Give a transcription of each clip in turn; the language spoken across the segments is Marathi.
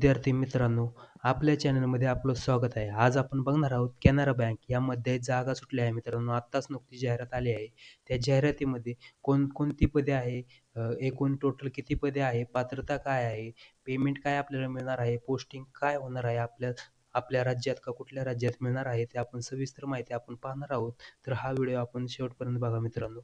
विद्यार्थी मित्रांनो आपल्या चॅनलमध्ये आपलं स्वागत आहे. आज आपण बघणार आहोत कॅनरा बँक यामध्ये जागा सुटल्या आहे मित्रांनो. आत्ताच नुकती जाहिरात आली आहे. त्या जाहिरातीमध्ये कोणकोणती पदे आहे? एकूण टोटल किती पदे आहे? पात्रता काय आहे? पेमेंट काय आपल्याला मिळणार आहे? पोस्टिंग काय होणार आहे? आपल्या आपल्या राज्यात का कुठल्या राज्यात मिळणार आहे? ते आपण सविस्तर माहिती आपण पाहणार आहोत. तर हा व्हिडिओ आपण शेवटपर्यंत बघा मित्रांनो.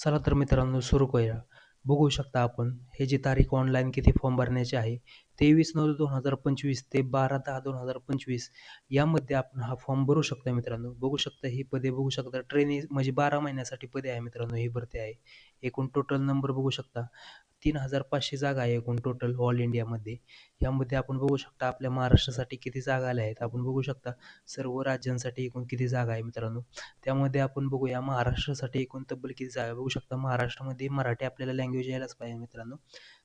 चला तर मित्रांनो सुरू करूया. बघू शकता आपण. हे जी तारीख ऑनलाईन किती फॉर्म भरण्याची आहे तेवीस नऊ दोन हजार पंचवीस ते बारा दहा दोन हजार पंचवीस यामध्ये आपण हा फॉर्म भरू शकता मित्रांनो. बघू शकता ही पदे बघू शकता ट्रेनिंग म्हणजे बारा महिन्यासाठी पदे आहे मित्रांनो ही भरती आहे. एकूण टोटल नंबर बघू शकता. तीन हजार पाचशे जागा आहे एकूण टोटल ऑल इंडियामध्ये यामध्ये आपण बघू शकता आपल्या महाराष्ट्रासाठी किती जागा आल्या आहेत. आपण बघू शकता सर्व राज्यांसाठी एकूण किती जागा आहे मित्रांनो. त्यामध्ये आपण बघूया महाराष्ट्रासाठी एकूण तब्बल किती जागा बघू शकता महाराष्ट्रामध्ये मराठी आपल्याला लँग्वेज यायलाच पाहिजे मित्रांनो.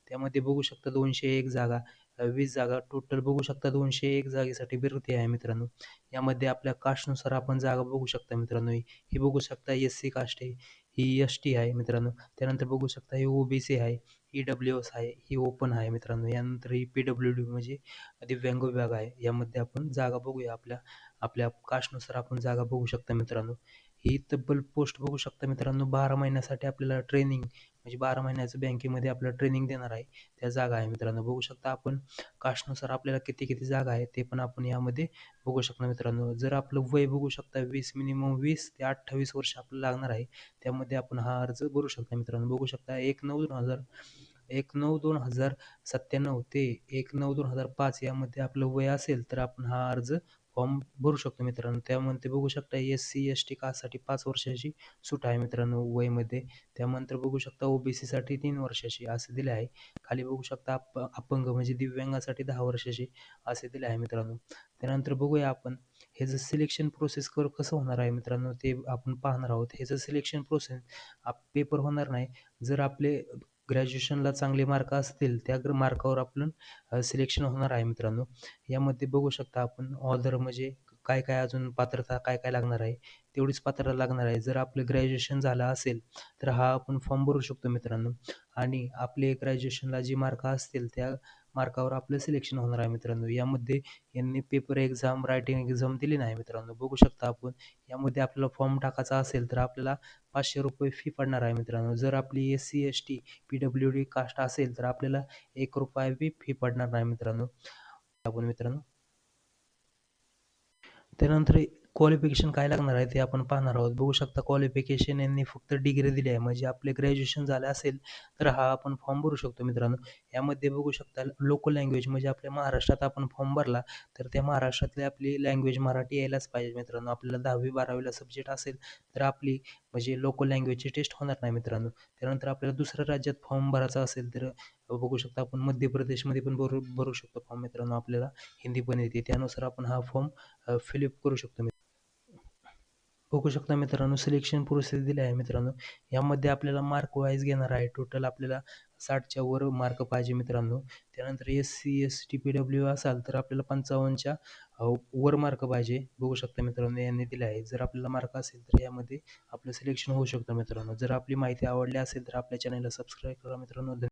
त्यामध्ये बघू शकता दोनशे एक जागा वीस जागा टोटल बघू शकता दोनशे एक जागेसाठी बिरती आहे मित्रांनो. यामध्ये आपल्या कास्टनुसार आपण जागा बघू शकता मित्रांनो. ही ही बघू शकता एस सी कास्ट आहे ही एस टी आहे मित्रांनो. त्यानंतर बघू शकता ही ओ बी सी आहे. ई डब्ल्यू एस आहे ही ओपन आहे मित्रांनो. यानंतर ही पी डब्ल्यू डी म्हणजे दिव्यांग विभाग आहे. यामध्ये आपण जागा बघूया आपल्या आपल्या कास्टनुसार आपण जागा बघू शकता मित्रांनो. ही तब्बल पोस्ट बघू शकता मित्रांनो. बारा महिन्यासाठी आपल्याला ट्रेनिंग म्हणजे बारा महिन्याचं बँकेमध्ये आपल्याला ट्रेनिंग देणार आहे. त्या जागा आहे मित्रांनो. बघू शकता आपण कास्टनुसार आपल्याला किती किती जागा आहे ते पण आपण यामध्ये बघू शकता मित्रांनो. जर आपलं वय बघू शकता वीस मिनिमम वीस ते अठ्ठावीस वर्ष आपल्याला लागणार आहे त्यामध्ये आपण हा अर्ज भरू शकता मित्रांनो. बघू शकता एक नऊ दोन हजार एक नऊ दोन हजार सत्त्याण्णव ते एक नऊ दोन हजार पाच यामध्ये आपलं वय असेल तर आपण हा अर्ज फॉर्म भरू शकतो मित्रांनो. त्यामध्ये बघू शकता एस सी एस टी कास्टसाठी पाच वर्षाची सूट आहे मित्रांनो वयमध्ये. त्यानंतर बघू शकता ओ बी सीसाठी तीन वर्षाची असे दिले आहे. खाली बघू शकता अप अपंग म्हणजे दिव्यांगासाठी दहा वर्षाची असे दिले आहे मित्रांनो. त्यानंतर बघूया आपण हे जर सिलेक्शन प्रोसेस कर कसं होणार आहे मित्रांनो ते आपण पाहणार आहोत. हे जर सिलेक्शन प्रोसेस आप पेपर होणार नाही. जर आपले ग्रॅज्युएशनला चांगले मार्क असतील त्या ग्र मार्कावर आपण सिलेक्शन होणार आहे मित्रांनो. यामध्ये बघू शकता आपण ऑदर म्हणजे काय काय अजून पात्रता काय काय लागणार आहे तेवढीच पात्रता लागणार आहे. जर आपलं ग्रॅज्युएशन झालं असेल तर हा आपण फॉर्म भरू शकतो मित्रांनो. आणि आपले ग्रॅज्युएशनला जी मार्क असतील त्या मार्कावर आपलं सिलेक्शन होणार आहे मित्रांनो. यामध्ये यांनी पेपर एक्झाम रायटिंग एक्झाम दिली नाही मित्रांनो. बघू शकता आपण यामध्ये आपल्याला फॉर्म टाकायचा असेल तर आपल्याला पाचशे रुपये फी पडणार आहे मित्रांनो. जर आपली S C S T P W D caste असेल तर आपल्याला एक रुपया बी फी पडणार नाही मित्रांनो. आपण मित्रांनो. त्यानंतर क्वालिफिकेशन काय लागणार आहे ते आपण पाहणार आहोत. बघू शकता क्वालिफिकेशन यांनी फक्त डिग्री दिली आहे. म्हणजे आपले ग्रॅज्युएशन झालं असेल तर हा आपण फॉर्म भरू शकतो मित्रांनो. यामध्ये बघू शकता लोकल लँग्वेज म्हणजे आपल्या महाराष्ट्रात आपण फॉर्म भरला तर त्या महाराष्ट्रातली आपली लँग्वेज मराठी यायलाच पाहिजे मित्रांनो. आपल्याला दहावी बारावीला सब्जेक्ट असेल तर आपली म्हणजे लोकल लँग्वेजची टेस्ट होणार नाही मित्रांनो. त्यानंतर आपल्याला दुसऱ्या राज्यात फॉर्म भरायचा असेल तर बघू शकता आपण मध्य प्रदेशमध्ये पण भरू भरू शकतो फॉर्म मित्रांनो आपल्याला. हिंदी पण येते. त्यानुसार आपण हा फॉर्म फिलअप करू शकतो बघू शकता मित्रांनो सिलेक्शन प्रोसेस दिली आहे मित्रांनो. यामध्ये आपल्याला मार्क वाईज घेणार आहे. टोटल आपल्याला साठच्या वर मार्क पाहिजे मित्रांनो. त्यानंतर S C S T P W असाल तर आपल्याला पंचावन्नच्या वर मार्क पाहिजे. बघू शकता मित्रांनो यांनी दिले आहे. जर आपल्याला मार्क असेल तर यामध्ये आपलं सिलेक्शन होऊ शकतं मित्रांनो. जर आपली माहिती आवडली असेल तर आपल्या चॅनलला सबस्क्राईब करा मित्रांनो.